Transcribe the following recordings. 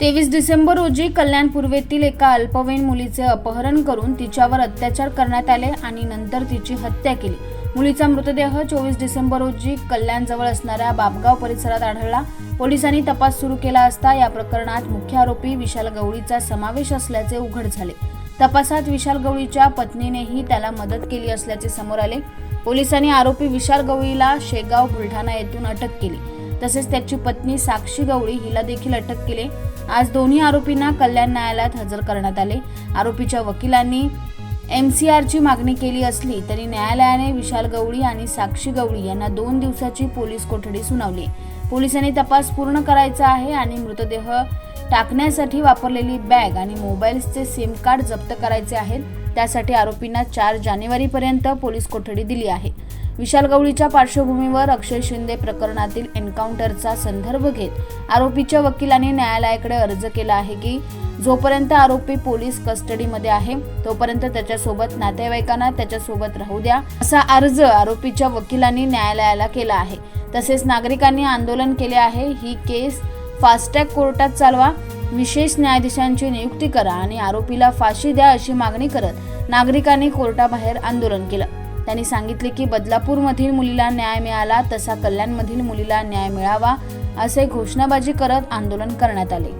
तेवीस डिसेंबर रोजी कल्याण पूर्वेतील एका अल्पवयीन मुलीचे अपहरण करून तिच्यावर अत्याचार करण्यात आले आणि नंतर तिची हत्या केली. मुलीचा मृतदेह चोवीस डिसेंबर रोजी कल्याणजवळ असणाऱ्या बाबगाव परिसरात आढळला. पोलिसांनी तपास सुरू केला असता या प्रकरणात मुख्य आरोपी विशाल गवळीचा समावेश असल्याचे उघड झाले. तपासात विशाल गवळीच्या पत्नीनेही त्याला मदत केली असल्याचे समोर आले. पोलिसांनी आरोपी विशाल गवळीला शेगाव बुलढाणा येथून अटक केली. तसेच त्याची पत्नी साक्षी गवळी हिला देखील अटक केली. आज दोन्ही आरोपींना कल्याण न्यायालयात हजर करण्यात आले. आरोपीच्या वकिलांनी एम सी आरची मागणी केली असली तरी न्यायालयाने विशाल गवळी आणि साक्षी गवळी यांना दोन दिवसाची पोलीस कोठडी सुनावली. पोलिसांनी तपास पूर्ण करायचा आहे आणि मृतदेह टाकण्यासाठी वापरलेली बॅग आणि मोबाईल्सचे सिम कार्ड जप्त करायचे आहेत. त्यासाठी आरोपींना चार जानेवारीपर्यंत पोलीस कोठडी दिली आहे. विशाल गवळीच्या पार्श्वभूमीवर अक्षय शिंदे प्रकरणातील एन्काउंटरचा संदर्भ घेत आरोपीच्या वकिलांनी न्यायालयाकडे अर्ज केला आहे की जोपर्यंत आरोपी पोलीस कस्टडीमध्ये आहे तोपर्यंत त्याच्यासोबत नातेवाईकांना त्याच्यासोबत राहू द्या असा अर्ज आरोपीच्या वकिलांनी न्यायालयाला केला आहे. तसेच नागरिकांनी आंदोलन केले आहे ही केस फास्टॅग कोर्टात चालवा विशेष न्यायाधीशांची नियुक्ती करा आणि आरोपीला फाशी द्या अशी मागणी करत नागरिकांनी कोर्टाबाहेर आंदोलन केलं. त्यांनी सांगितले की बदलापूरमधील मुलीला न्याय मिळाला तसा कल्याणमधील मुलीला न्याय मिळावा असे घोषणाबाजी करत आंदोलन करण्यात आले.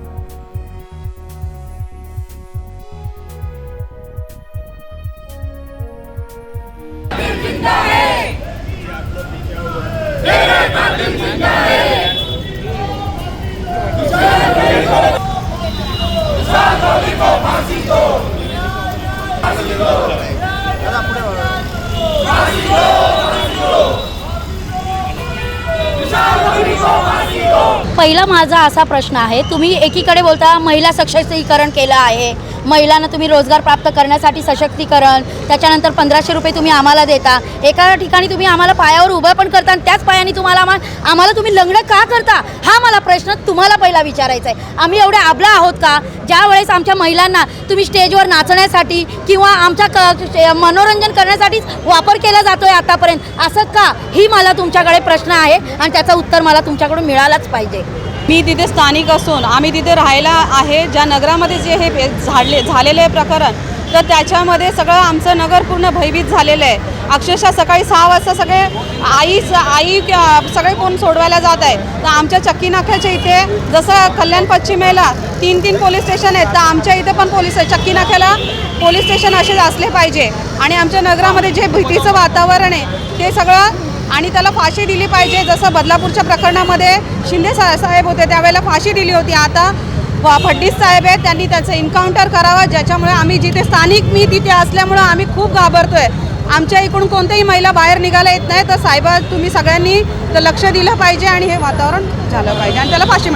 पहिला माझा असा प्रश्न आहे तुम्ही एकीकडे बोलता महिला सशक्तीकरण केलं आहे महिलांना तुम्ही रोजगार प्राप्त करण्यासाठी सशक्तीकरण त्याच्यानंतर पंधराशे रुपये तुम्ही आम्हाला देता. एका ठिकाणी तुम्ही आम्हाला पायावर उभं पण करता आणि त्याच पायाने तुम्हाला आम्हाला आम्हाला तुम्ही लग्न का करता? हा मला प्रश्न तुम्हाला पहिला विचारायचा आहे आम्ही एवढे आबला आहोत का? ज्या वेळेस आमच्या महिलांना तुम्ही स्टेजवर नाचण्यासाठी किंवा आमच्या क मनोरंजन करण्यासाठीच वापर केला जातो आहे आतापर्यंत असं का? ही मला तुमच्याकडे प्रश्न आहे आणि त्याचं उत्तर मला तुमच्याकडून मिळालंच पाहिजे. मी तिथे स्थानिक असून आम्ही तिथे राहायला आहे. ज्या नगरामध्ये जे हे झाडले झालेले आहे प्रकरण तर त्याच्यामध्ये सगळं आमचं नगर पूर्ण भयभीत झालेलं आहे. अक्षरशः सकाळी सहा वाजता सगळे आई आई सगळे कोण सोडवायला जात आहे तर आमच्या चक्की नाक्याच्या इथे जसं कल्याण पश्चिमेला तीन तीन पोलीस स्टेशन आहेत तर आमच्या इथे पण पोलीस आहे चक्की नाक्याला पोलीस स्टेशन असेच असले पाहिजे. आणि आमच्या नगरामध्ये जे भीतीचं वातावरण आहे ते सगळं आणि त्याला फाशी दिली पाहिजे. जसं बदलापूरच्या प्रकरणामध्ये शिंदे सा साहेब होते त्यावेळेला फाशी दिली होती. आता फडणीस साहेब आहेत त्यांनी त्याचं एन्काउंटर करावं. ज्याच्यामुळे आम्ही जिथे स्थानिक मी तिथे असल्यामुळं आम्ही खूप घाबरतोय. आमच्या इकडून कोणत्याही महिला बाहेर निघायला येत नाही. तर साहेबा तुम्ही सगळ्यांनी तर लक्ष दिलं पाहिजे आणि हे वातावरण झालं पाहिजे आणि त्याला फाशी